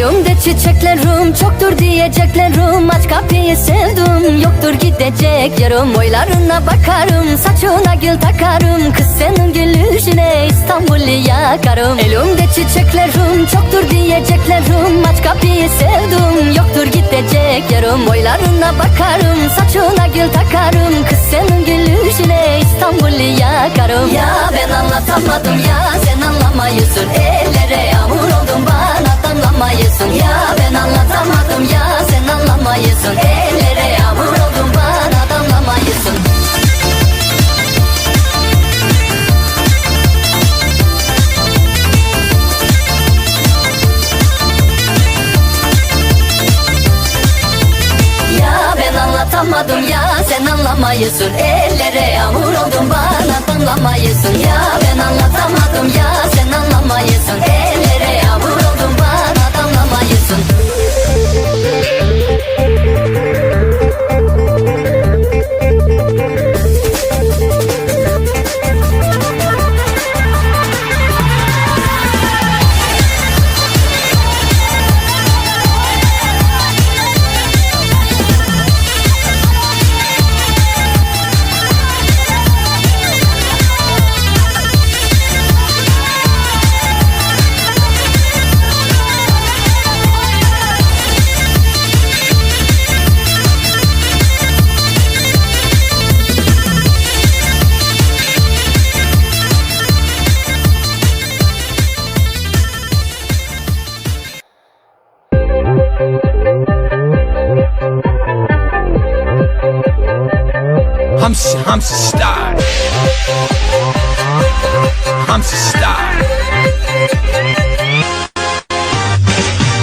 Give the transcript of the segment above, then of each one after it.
Elimde çiçeklerim çoktur diyeceklerim. Aç kapıyı sevdim yoktur gidecek yarım Boylarına bakarım saçına gül takarım. Kız senin gülüşüne İstanbul'u yakarım. Elimde çiçeklerim çoktur diyeceklerim. Aç kapıyı sevdim yoktur gidecek yarım Boylarına bakarım saçına gül takarım. Kız senin gülüşüne İstanbul'u yakarım. Ya ben anlatamadım ya sen anlamayısın Ellere yağmur oldum bana damlamayısın Ya ben anlatamadım ya sen anlamayısın Ellere yağmur oldum bana damlamayısın Ya ben anlatamadım ya sen anlamayısın Ellere yağmur oldum bana damlamayısın Ya ben anlatamadım ya sen anlamayısın Hamsi Star. Hamsi Star.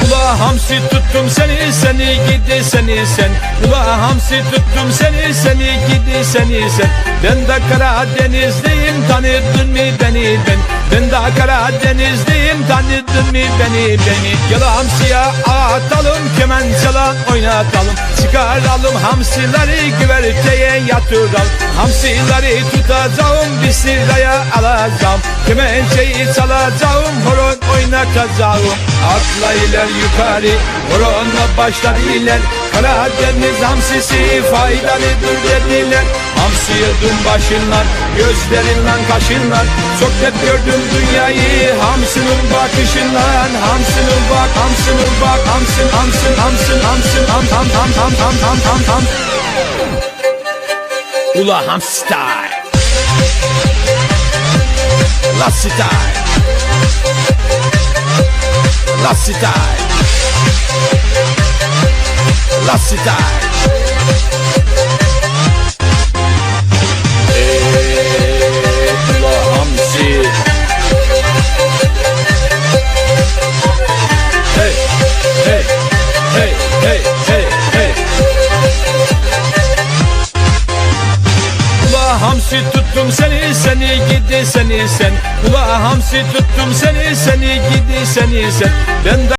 Ula hamsi tuttum seni seni gidi seni sen. Ula hamsi tuttum seni seni gidi seni sen. Ben de Karadenizliyim tanıdın mı beni ben Ben de Karadenizliyim tanıdın mı beni beni? Gel hamsiye atalım kemen çalan oynatalım. Çıkaralım hamsileri güverteye yatıralım. Hamsileri tutacağım bir sıraya alacağım. Kemençeyi çalacağım horon oynatacağım Atla iler yukarı horonla başlar iler. Karadeniz hamsisi faydalıdır dediler. Hamsi yudum başınlar gözlerinden kaşınlar. Çok hep gördüm dünyayı hamsının bakışından. Hamsının bak hamsının bak hamsın hamsın hamsın hamsın ham ham ham ham ham ham ham ham Ula ham style La style La cidade. La cidade. Hamsi tuttum seni seni gidi seni sen. Ula hamsi tuttum seni seni gidi seni sen. Ben